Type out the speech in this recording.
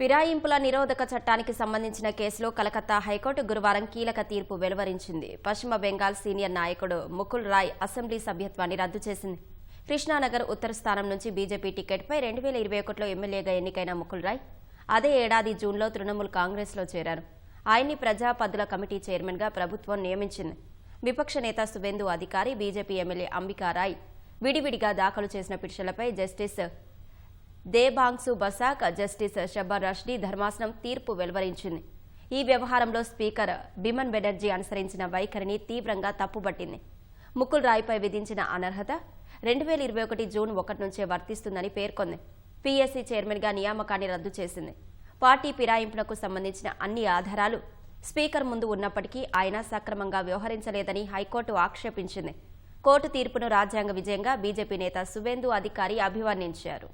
ఫిరాయింపుల నిరోధక చట్టానికి సంబంధించిన కేసులో కలకత్తా హైకోర్టు గురువారం కీలక తీర్పు వెలువరించింది. పశ్చిమ బెంగాల్ సీనియర్ నాయకుడు ముకుల్ రాయ్ అసెంబ్లీ సభ్యత్వాన్ని రద్దు చేసింది. కృష్ణానగర్ ఉత్తర స్థానం నుంచి బీజేపీ టికెట్పై రెండు వేల ఇరవై ఒకటిలో ఎమ్మెల్యేగా ఎన్నికైన ముకుల్ రాయ్ అదే ఏడాది జూన్లో తృణమూల్ కాంగ్రెస్లో చేరారు. ఆయన్ని ప్రజా పద్దుల కమిటీ చైర్మన్గా ప్రభుత్వం నియమించింది. విపక్ష నేత సువేందు అధికారి బీజేపీ ఎమ్మెల్యే అంబికా రాయ్ విడివిడిగా దాఖలు చేసిన పిటిషన్లపై జస్టిస్ దేబాంగ్సు బసాక్ జస్టిస్ షబ్బర్ రష్డీ ధర్మాసనం తీర్పు వెలువరించింది. ఈ వ్యవహారంలో స్పీకర్ బిమన్ బెనర్జీ అనుసరించిన వైఖరిని తీవ్రంగా తప్పుబట్టింది. ముకుల్ రాయ్పై విధించిన అనర్హత రెండు వేల ఇరవై ఒకటి జూన్ ఒకటి నుంచే వర్తిస్తుందని పేర్కొంది. పీఎస్సీ చైర్మన్గా నియామకాన్ని రద్దు చేసింది. పార్టీ ఫిరాయింపులకు సంబంధించిన అన్ని ఆధారాలు స్పీకర్ ముందు ఉన్నప్పటికీ ఆయన సక్రమంగా వ్యవహరించలేదని హైకోర్టు ఆక్షేపించింది. కోర్టు తీర్పును రాజ్యాంగ విజయంగా బీజేపీ నేత సువేందు అధికారి అభివర్ణించారు.